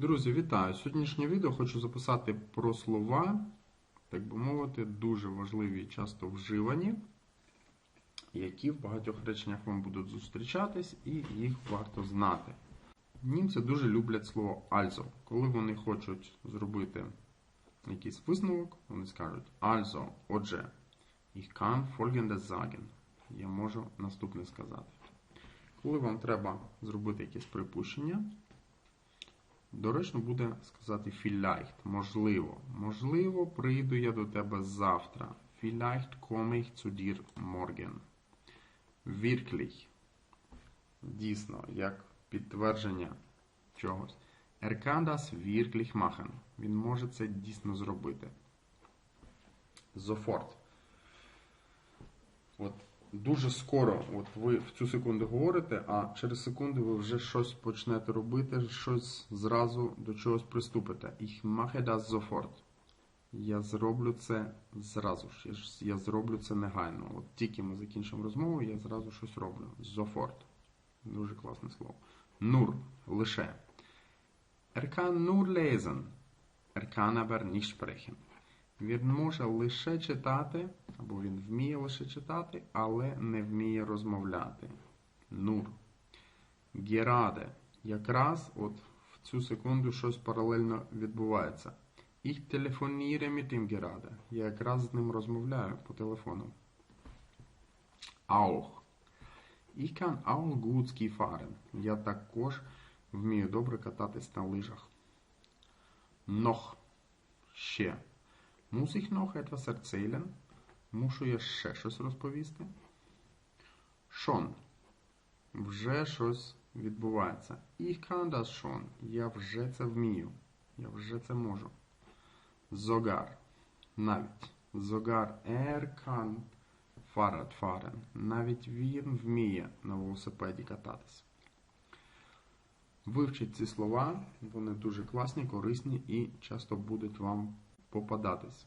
Друзі, вітаю! Сьогоднішнє відео хочу записати про слова, так би мовити, дуже важливі і часто вживані, які в багатьох реченнях вам будуть зустрічатись, і їх варто знати. Німці дуже люблять слово also. Коли вони хочуть зробити якийсь висновок, вони скажуть also, отже, ich kann folgendes sagen. Я можу наступне сказати. Коли вам треба зробити якесь припущення, Доречно буде сказати vielleicht, можливо. Можливо, прийду я до тебе завтра. Vielleicht komme ich zu dir morgen. Wirklich. Дійсно, як підтвердження чогось. Er kann das wirklich machen. Він може це дійсно зробити. Sofort. Дуже скоро, от ви в цю секунду говорите, а через секунду ви вже щось почнете робити, щось зразу до чогось приступите. Ich mache das sofort. Я зроблю це зразу ж. Я, зроблю це негайно. От тільки ми закінчимо розмову, я зразу щось роблю. Sofort. Дуже класне слово. Nur. Лише. Er kann nur lesen. Er kann aber nicht sprechen. Він може лише читати, або він вміє лише читати, але не вміє розмовляти. Нур. Gerade. Якраз от в цю секунду щось паралельно відбувається. Ich telefoniere mit gerade. Я якраз з ним розмовляю по телефону. Auch. Ich kann auch gut Ski fahren. Я також вмію добре кататись на лижах. Noch. Ще. Muss ich noch etwas erzählen? Мушу я ще щось розповісти? Schon. Вже щось відбувається. Ich kann das schon. Я вже це вмію. Я вже це можу. Sogar. Навіть. Sogar er kann Fahrrad fahren. Навіть він вміє на велосипеді кататись. Вивчіть ці слова, вони дуже класні, корисні і часто будуть вам попадатись.